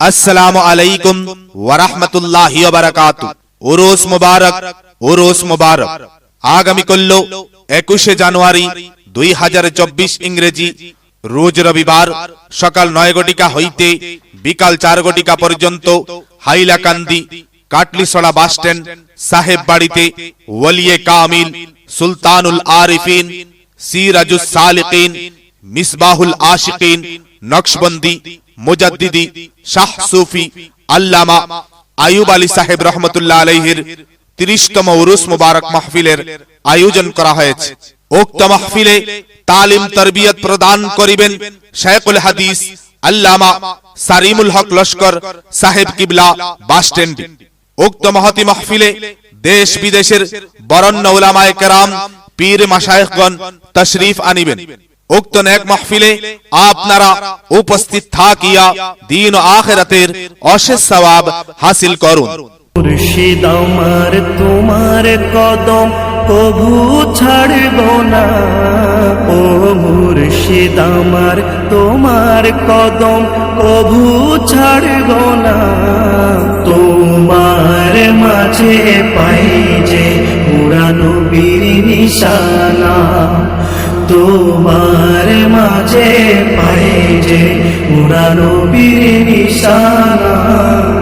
আসসালামু আলাইকুম ওয়ারাহমাতুল্লাহি ওয়াবারাকাতু ওরস মুবারক ওরস মুবারক আগামী করল একুশে জানুয়ারি দুই হাজার চব্বিশ ইংরেজি, রোজ রবিবার সকাল নয় গটিকা হইতে বিকাল চার গটিকা পর্যন্ত হাইলাকান্দি কাটলিসড়া বাস স্ট্যান্ড, সাহেব বাড়িতে ওলিয়ে কামিল, সুলতানুল আরিফিন, সিরাজুস সালিকিন, মিসবাহুল আশিকিন, নকশবন্দি মুজাদ্দিদি শাহ সুফি আল্লামা আয়ুব আলী সাহেব রহমতুল্লাহ আলাইহির তিরিশতম উরুস মুবারক মাহফিলের আয়োজন করা হয়েছে। উক্ত মাহফিলে তালিম তরবিয়ত প্রদান করিবেন শেখুল হাদিস আল্লামা সারিমুল হক লস্কর সাহেব কিবলা বাস স্ট্যান্ড। উক্ত মহতি মাহফিলে দেশ বিদেশের বরণ্য উলামায়ে কেরাম পীর মাশায়েখগণ তশরিফ আনিবেন। উক্ত নেক মাহফিলে আপনারা উপস্থিত থাকিয়া দিন আখিরাতের অশেষ সওয়াব হাসিল করুন। মুর্শিদ আমার, তোমার কদম কভু ছাড়ব না। ও মুর্শিদ আমার, তোমার কদম কভু ছাড়ব না। তোমার মাঝে পাই যে পুরানো বীর নিশানা। তোমার মাঝে পাই যে উড়ানো বীর নিশানা।